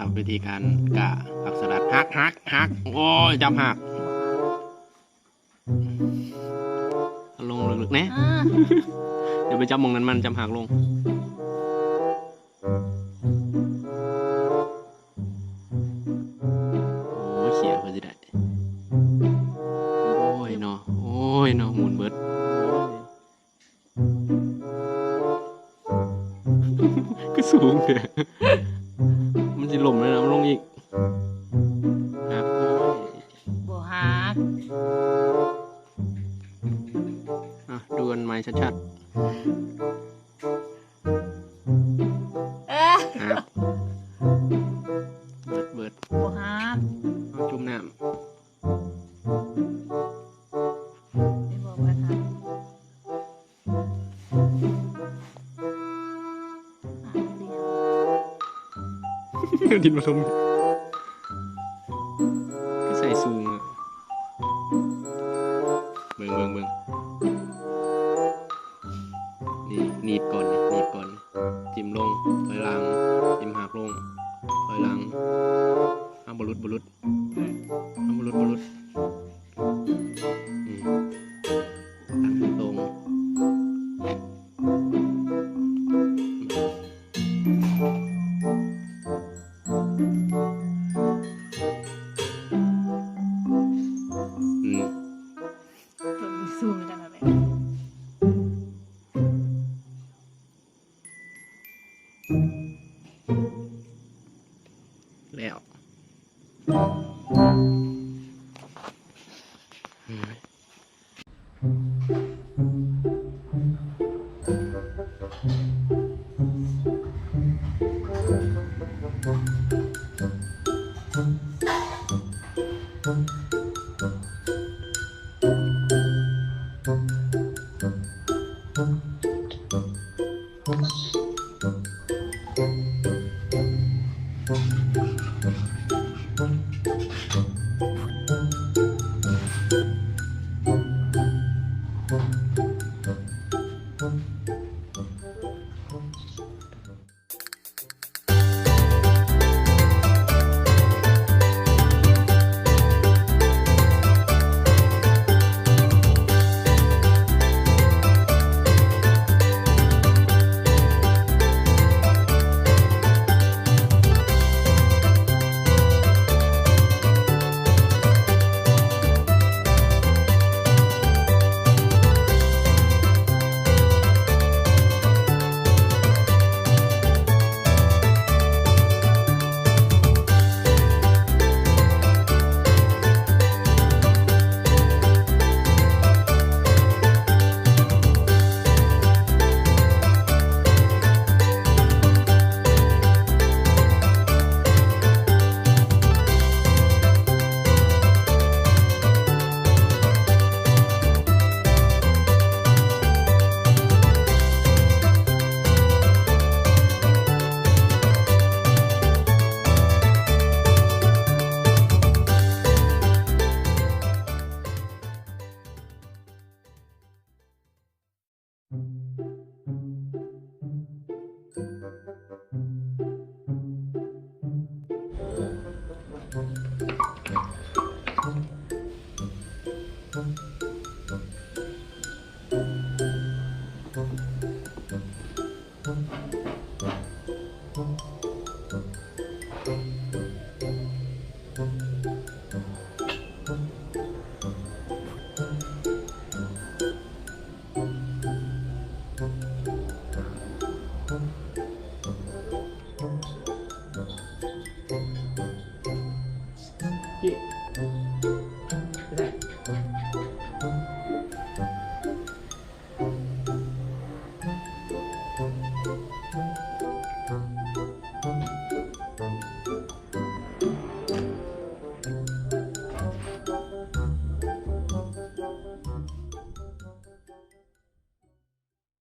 นะครับ วิธีการกะผักสลัดฮักฮักฮักโอ้ยจำหักเอาลงลึกๆนะอ่าเดี๋ยวไปจำมองนั้นมันจำหักลงโอ้ยเขียเพื่อจะได้โอ้ยเนาะโอ้ยเนาะหมุนเบิดโอ้ยก็สูงเลย มันจะหล่มเลยนะมันลงอีกครับโอ้ยบัวฮักอะดูกันไหมชัดเอ๊ะๆค เดี๋ยวำดินผสมก็ใส่ซูงอะเบิ่งเบิ่งเบิ่งนี่หนีบก่อนนี่หนีบก่อนจิ้มลงถอยหลังจิ้มหักลงถอยหลังเอาบรุษบรุษเอาบรุษบรุษ lẹo chị